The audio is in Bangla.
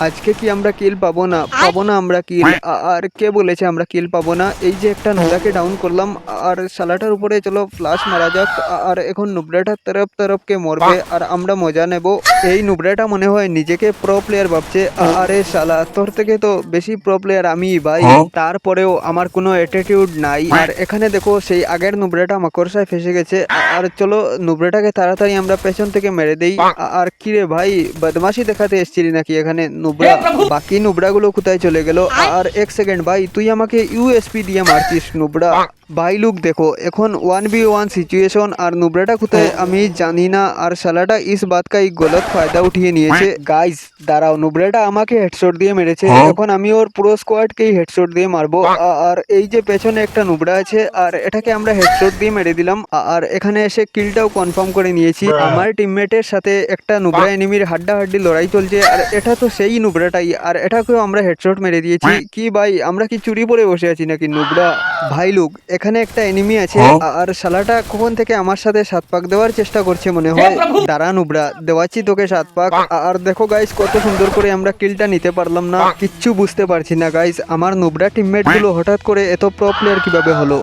আজকে কি আমরা কিল পাবো না? পাবো না আমরা কিল আর কে বলেছে আমরা কিল পাবো না? এই যে একটা নুবরাকে ডাউন করলাম আর সালাটার উপরে চলো ফ্লাশ মারা যাক। আর এখন নুবরাটার তরফ তরফকে মরবে আর আমরা মজা নেব। এই নুবরাটা মনে হয় নিজেকে প্রো প্লেয়ার ভাবছে। আরে শালা তোর থেকে তো বেশি প্রো প্লেয়ার আমি ভাই। তারপরেও আমার কোনো অ্যাটিটিউড নাই। আর এখানে দেখো সেই আগের নুবরাটা মাকড়সায় ফেসে গেছে। আর চলো নুবরাটাকে তাড়াতাড়ি আমরা পেছন থেকে মেরে দেই। আর কিরে ভাই বদমাশি দেখাতে এসেছিলি নাকি এখানে? নুবরা বাকি নুবরাগুলো কোথায় চলে গেল? আর এক সেকেন্ড ভাই তুই আমাকে ইউএসপি দিয়ে মারছিস নুবরা। ভাই লুক দেখো এখন ওয়ান বি ওয়ান সিচুয়েশন আর নুবরাটা কোথায় আমি জানি না আর শালাটা ইস বাত এক গলত ফায়দা উঠিয়ে নিয়েছে। গাইস দাঁড়াও নুবরাটা আমাকে হেডশট দিয়ে মেরেছে। এখন আমি ওর পুরো স্কোয়াডকেই হেডশট দিয়ে মারবো। আর এই যে পেছনে একটা নুবরা আছে আর এটাকে আমরা হেডশট দিয়ে মেরে দিলাম। আর এখানে এসে কিলটাও কনফার্ম করে নিয়েছি। আমার টিমমেটের সাথে একটা নুবরা এনিমির হাড্ডা হাড্ডি লড়াই চলছে আর এটা তো সেই নুবরাটাই। আর এটাকেও আমরা হেডশট মেরে দিয়েছি। কি ভাই আমরা কি চুরি পরে বসে আছি নাকি নুবরা? ভাই লুক এখানে একটা এনিমি আছে আর শালাটা কখন থেকে আমার সাথে সাত পাক দেওয়ার চেষ্টা করছে মনে হয়? দাঁড়ান নুবরা দেওয়াচ্ছি তোকে সাত পাক। আর দেখো গাইস কত সুন্দর করে আমরা কিলটা নিতে পারলাম না। কিচ্ছু বুঝতে পারছি না গাইস আমার নুবরা টিমমেটগুলো হঠাৎ করে এত প্রো প্লেয়ার কীভাবে হলো?